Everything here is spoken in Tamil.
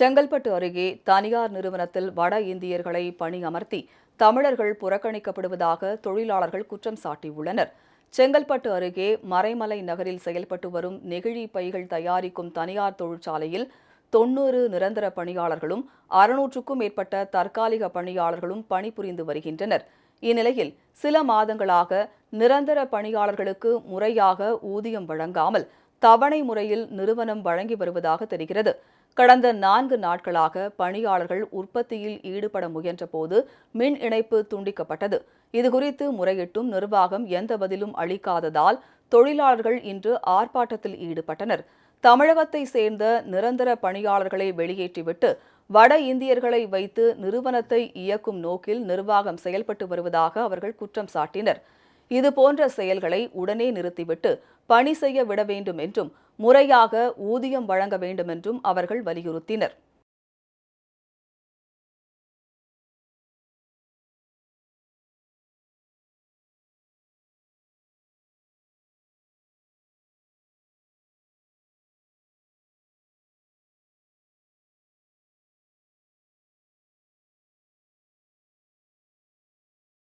செங்கல்பட்டு அருகே தனியார் நிறுவனத்தில் வட இந்தியர்களை பணியமர்த்தி தமிழர்கள் புறக்கணிக்கப்படுவதாக தொழிலாளர்கள் குற்றம் சாட்டியுள்ளனர். செங்கல்பட்டு அருகே மறைமலை நகரில் செயல்பட்டு வரும் நெகிழி பைகள் தயாரிக்கும் தனியார் தொழிற்சாலையில் தொன்னூறு நிரந்தர பணியாளர்களும் அறுநூற்றுக்கும் மேற்பட்ட தற்காலிக பணியாளர்களும் பணிபுரிந்து வருகின்றனர். இந்நிலையில் சில மாதங்களாக நிரந்தர பணியாளர்களுக்கு முறையாக ஊதியம் வழங்காமல் தவணை முறையில் நிறுவனம் வழங்கி வருவதாக தெரிகிறது. கடந்த நான்கு நாட்களாக பணியாளர்கள் உற்பத்தியில் ஈடுபட முயன்றபோது மின் இணைப்பு துண்டிக்கப்பட்டது. இதுகுறித்து முறையிட்டும் நிர்வாகம் எந்த பதிலும் அளிக்காததால் தொழிலாளர்கள் இன்று ஆர்ப்பாட்டத்தில் ஈடுபட்டனர். தமிழகத்தை சேர்ந்த நிரந்தர பணியாளர்களை வெளியேற்றிவிட்டு வட இந்தியர்களை வைத்து நிறுவனத்தை இயக்கும் நோக்கில் நிர்வாகம் செயல்பட்டு வருவதாக அவர்கள் குற்றம் சாட்டினர். இதுபோன்ற செயல்களை உடனே நிறுத்திவிட்டு பணி செய்ய விட வேண்டும் என்றும் முறையாக ஊதியம் வழங்க வேண்டும் என்றும் அவர்கள் வலியுறுத்தினர்.